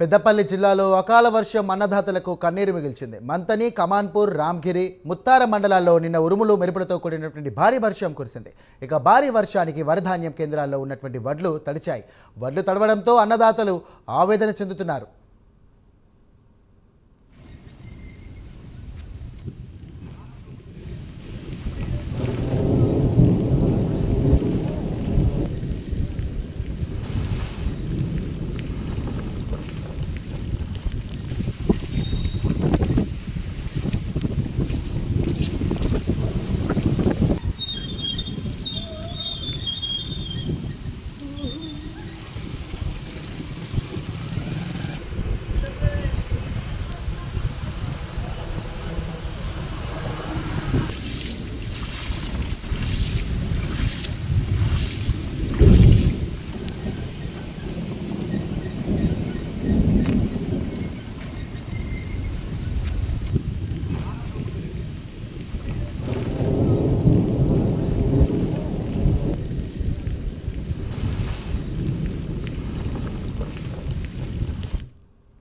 పెద్దపల్లి జిల్లాలో అకాల వర్షం అన్నదాతలకు కన్నీరు మిగిల్చింది. మంతని కమాన్పూర్ రామ్గిరి ముత్తార మండలాల్లో నిన్న ఉరుములు మెరుపులతో కూడినటువంటి భారీ వర్షం కురిసింది. ఇక భారీ వర్షానికి వరధాన్యం కేంద్రాల్లో ఉన్నటువంటి వడ్లు తడిచాయి. వడ్లు తడవడంతో అన్నదాతలు ఆవేదన చెందుతున్నారు.